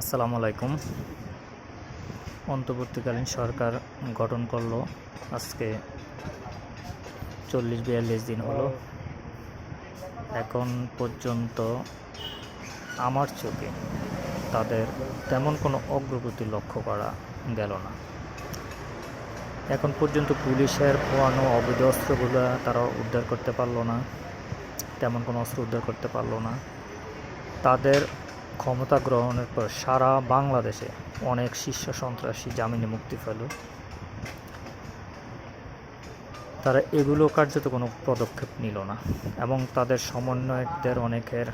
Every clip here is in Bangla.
আসসালামু আলাইকুম। অন্তর্বর্তীকালীন সরকার গঠন করল। আজকে চল্লিশ বিয়াল্লিশ দিন হলো। এখন পর্যন্ত আমার চোখে তাদের তেমন কোনো অগ্রগতি লক্ষ্য করা গেল না। এখন পর্যন্ত পুলিশের পোয়ানো অবৈধ অস্ত্রগুলো তারা উদ্ধার করতে পারল না, তেমন কোনো অস্ত্র উদ্ধার করতে পারল না। তাদের ক্ষমতা গ্রহণের পর সারা বাংলাদেশে অনেক শীর্ষ সন্ত্রাসী জামিনে মুক্তি পেল। তারা এগুলো কার্যত কোনো পদক্ষেপ নিল না এবং তাদের সমন্বয়কদের অনেকের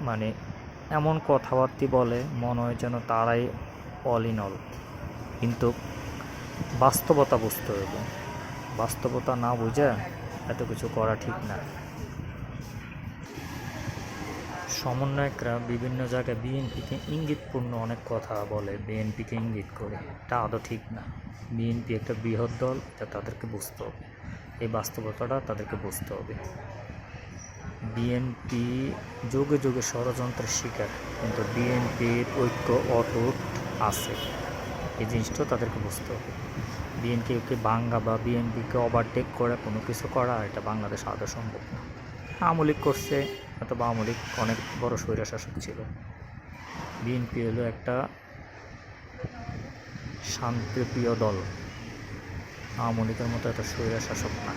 মানে এমন কথাবার্তি বলে, মনে হয় যেন তারাই অল ইন অল কিন্তু বাস্তবতা বুঝতে হবে। বাস্তবতা না বুঝে এত কিছু করা ঠিক না। সমন্বয়করা বিভিন্ন জায়গায় বিএনপিকে ইঙ্গিতপূর্ণ অনেক কথা বলে, বিএনপিকে ইঙ্গিত করে। এটা আদৌ ঠিক না। বিএনপি একটা বৃহৎ দল, এটা তাদেরকে বুঝতে হবে। এই বাস্তবতাটা তাদেরকে বুঝতে হবে। বিএনপি যুগে যুগে ষড়যন্ত্রের শিকার, কিন্তু বিএনপির ঐক্য অটুট আছে। এই জিনিসটাও তাদেরকে বুঝতে হবে। বিএনপিকে বাঙ্গা বা বিএনপিকে ওভারটেক করে কোনো কিছু করা, এটা বাংলাদেশ আদৌ সম্ভব না। আমলিক করছে, অথবা আওয়ামী লীগ অনেক বড় স্বৈরশাসক ছিল। বিএনপি হলো একটা শান্তিপ্রিয় দল। আওয়ামী লীগের মতো একটা স্বৈরশাসক না।